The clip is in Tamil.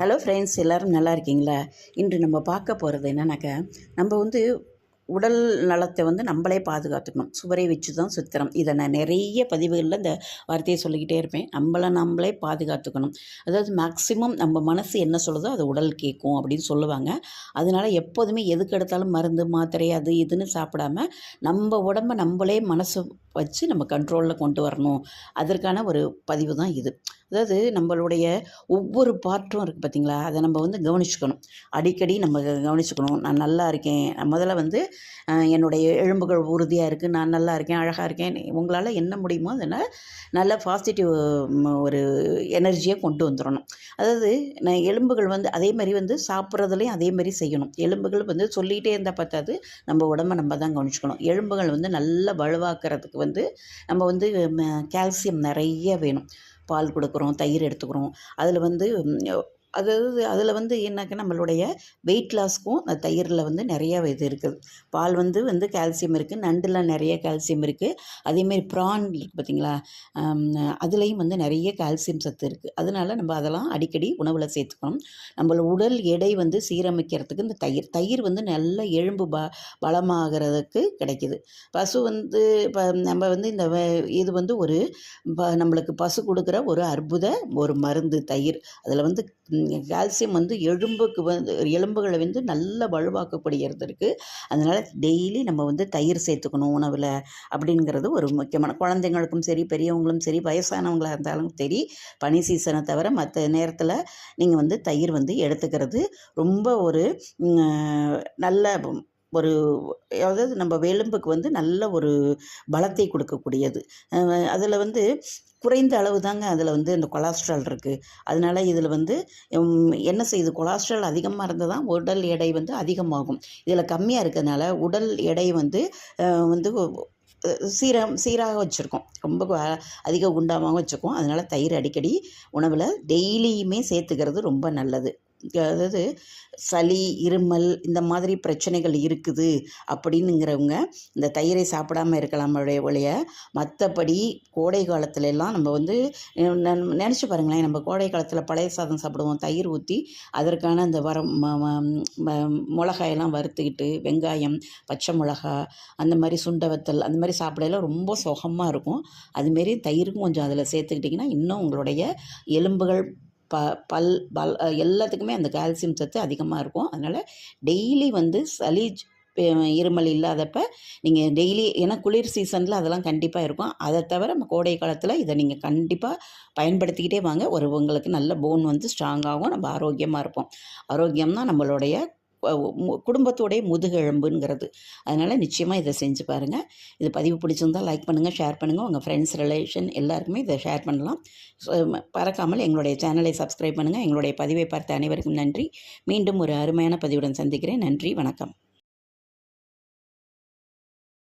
ஹலோ ஃப்ரெண்ட்ஸ் எல்லோரும் நல்லா இருக்கீங்களா? இன்று நம்ம பார்க்க போகிறது என்னன்னாக்கா நம்ம வந்து உடல் நலத்தை வந்து நம்மளே பாதுகாத்துக்கணும். சுவரை வச்சு தான் சுத்திரம். இதை நான் நிறைய பதிவுகளில் இந்த வார்த்தையை சொல்லிக்கிட்டே இருப்பேன். நம்மளை நம்மளே பாதுகாத்துக்கணும். அதாவது மேக்ஸிமம் நம்ம மனசு என்ன சொல்லுதோ அது உடல் கேட்கும் அப்படின்னு சொல்லுவாங்க. அதனால் எப்போதுமே எதுக்கு எடுத்தாலும் மருந்து மாத்திரை அது இதுன்னு சாப்பிடாம நம்ம உடம்ப நம்மளே மனசு வச்சு நம்ம கண்ட்ரோலில் கொண்டு வரணும். அதற்கான ஒரு பதிவு தான் இது. அதாவது நம்மளுடைய ஒவ்வொரு பார்ட்டும் இருக்குது பார்த்தீங்களா அதை நம்ம வந்து கவனிச்சுக்கணும். அடிக்கடி நம்ம கவனிச்சுக்கணும். நான் நல்லா இருக்கேன். முதல்ல வந்து என்னுடைய எலும்புகள் உறுதியாக இருக்குது நான் நல்லா இருக்கேன். அழகாக இருக்கேன். உங்களால் என்ன முடியுமோ அதனால் நல்ல பாசிட்டிவ் ஒரு எனர்ஜியை கொண்டு வந்துடணும். அதாவது நான் எலும்புகள் வந்து அதே மாதிரி வந்து சாப்பிட்றதுலையும் அதே மாதிரி செய்யணும். எலும்புகள் வந்து சொல்லிகிட்டே இருந்தால் பார்த்தாது நம்ம உடம்ப நம்ம தான் கவனிச்சுக்கணும். எலும்புகள் வந்து நல்லா வலுவாக்குறதுக்கு வந்து வந்து நம்ம வந்து கால்சியம் நிறைய வேணும். பால் கொடுக்குறோம் தயிர் எடுத்துக்கிறோம். அதில் வந்து அதாவது அதில் வந்து என்னக்கா நம்மளுடைய வெயிட் லாஸ்க்கும் அந்த தயிரில் வந்து நிறைய இது இருக்குது. பால் வந்து வந்து கால்சியம் இருக்குது நண்டில் நிறைய கால்சியம் இருக்குது அதேமாரி ப்ரான் இருக்குது பார்த்தீங்களா அதுலேயும் வந்து நிறைய கால்சியம் சத்து இருக்குது அதனால நம்ம அதெல்லாம் அடிக்கடி உணவில் சேர்த்துக்கணும். நம்மளோட உடல் எடை வந்து சீரமைக்கிறதுக்கு இந்த தயிர் தயிர் வந்து நல்ல எலும்பு ப பலமாகிறதுக்கு கிடைக்குது. பசு வந்து இப்போ நம்ம வந்து இந்த இது வந்து ஒரு ப- நம்மளுக்கு பசு கொடுக்குற ஒரு அற்புத ஒரு மருந்து தயிர். அதில் வந்து கால்சியம் வந்து எலும்புக்கு வந்து எலும்புகளை வந்து நல்ல வலுவாக்கப்படுகிறது இருக்குது அதனால் டெய்லி நம்ம வந்து தயிர் சேர்த்துக்கணும் உணவில் அப்படிங்கிறது ஒரு முக்கியமான குழந்தைங்களுக்கும் சரி பெரியவங்களும் சரி வயசானவங்களாக இருந்தாலும் சரி பனி சீசனை தவிர மற்ற நேரத்தில் நீங்கள் வந்து தயிர் வந்து எடுத்துக்கிறது ரொம்ப ஒரு நல்ல ஒரு அதாவது நம்ம எலும்புக்கு வந்து நல்ல ஒரு பலத்தை கொடுக்கக்கூடியது. அதில் வந்து குறைந்த அளவு தாங்க அதில் வந்து இந்த கொலஸ்ட்ரால் இருக்குது அதனால் இதில் வந்து என்ன செய்யுது கொலஸ்ட்ரால் அதிகமாக இருந்தால் தான் உடல் எடை வந்து அதிகமாகும். இதில் கம்மியாக இருக்கிறதுனால உடல் எடை வந்து வந்து அஹ், சீரம் சீராக வச்சுருக்கோம். ரொம்ப அதிக குண்டாமாகவும் வச்சுருக்கோம். அதனால் தயிர் அடிக்கடி உணவில் டெய்லியுமே சேர்த்துக்கிறது ரொம்ப நல்லது. அதாவது சளி இருமல் இந்த மாதிரி பிரச்சனைகள் இருக்குது அப்படின்னுங்கிறவங்க இந்த தயிரை சாப்பிடாம இருக்கலாம் ஒழிய மற்றபடி கோடை காலத்துலலாம் நம்ம வந்து நினச்சி பாருங்களேன் நம்ம கோடை காலத்தில் பழைய சாதம் சாப்பிடுவோம் தயிர் ஊற்றி அதற்கான அந்த வரம் மிளகாயெல்லாம் வறுத்துக்கிட்டு வெங்காயம் பச்சை மிளகா அந்த மாதிரி சுண்ட வத்தல் அந்த மாதிரி சாப்பிடையில ரொம்ப சுகமாக இருக்கும். அதுமாரி தயிரும் கொஞ்சம் அதில் சேர்த்துக்கிட்டிங்கன்னா இன்னும் உங்களுடைய எலும்புகள் ப பல் பல் எல்லாத்துக்குமே அந்த கால்சியம் சத்து அதிகமாக இருக்கும். அதனால் டெய்லி வந்து சளி இருமல் இல்லாதப்ப நீங்கள் டெய்லி ஏன்னா குளிர் சீசனில் அதெல்லாம் கண்டிப்பாக இருக்கும். அதை தவிர நம்ம கோடை காலத்தில் இதை நீங்கள் கண்டிப்பாக பயன்படுத்திக்கிட்டே வாங்க. ஒரு உங்களுக்கு நல்ல போன் வந்து ஸ்ட்ராங்காகவும் நம்ம ஆரோக்கியமாக இருப்போம். ஆரோக்கியம் தான் நம்மளுடைய குடும்பத்தோடைய முதுகெலும்புங்கிறது. அதனால் நிச்சயமாக இதை செஞ்சு பாருங்கள் இது பதிவு பிடிச்சிருந்தால் லைக் பண்ணுங்கள் ஷேர் பண்ணுங்கள் உங்கள் ஃப்ரெண்ட்ஸ் ரிலேஷன் எல்லாருக்குமே இதை ஷேர் பண்ணலாம். பறக்காமல் எங்களுடைய சேனலை சப்ஸ்கிரைப் பண்ணுங்கள் எங்களுடைய பதிவை பார்த்த அனைவருக்கும் நன்றி. மீண்டும் ஒரு அருமையான பதிவுடன் சந்திக்கிறேன். நன்றி வணக்கம்.